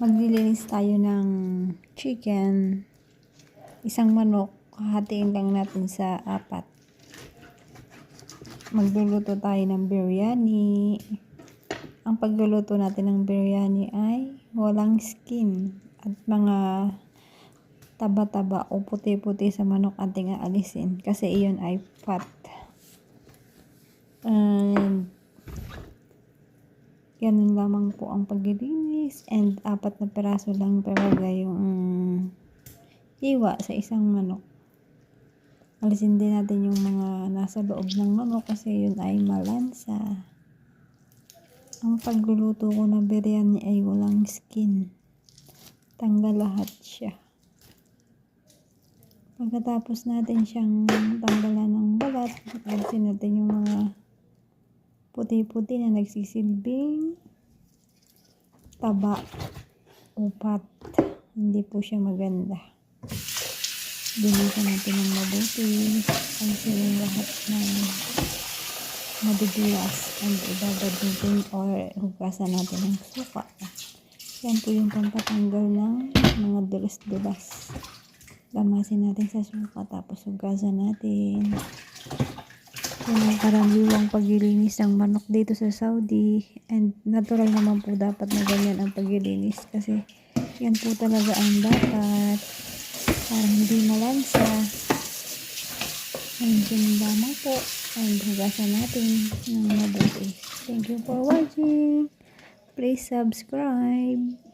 maglilinis tayo ng chicken. Isang manok, hahatiin lang natin sa apat. Magluluto tayo ng biryani. Ang pagluluto natin ng biryani ay walang skin at mga taba-taba o puti-puti sa manok ating aalisin kasi iyon ay fat. And Ganun lamang po ang paglilinis and apat na peraso lang talaga yung iwa sa isang manok. Alisin din natin yung mga nasa loob ng manok kasi yun ay malansa. Ang pagluluto ko ng biryani ay walang skin. Tanggal lahat siya. Pagkatapos natin siyang tanggalan ng balat, alisin natin yung mga puti-puti na nagsisilbing taba upat. Hindi po siya maganda. Dinisan natin ng mabuti. Alisin yung lahat ng madudulas and ibabad natin or hugasan natin ng suka. Yan po yung pampatanggal ng mga dulas-dulas. Lamasin natin sa suka tapos hugasan natin yan ang karaniwang paglilinis ng manok dito sa Saudi. And natural naman po dapat na ganyan ang paglilinis. Kasi yan po talaga ang dapat. Para hindi malansa. And yun lamang po. And hugasan natin ng mabuti. Thank you for watching. Please subscribe.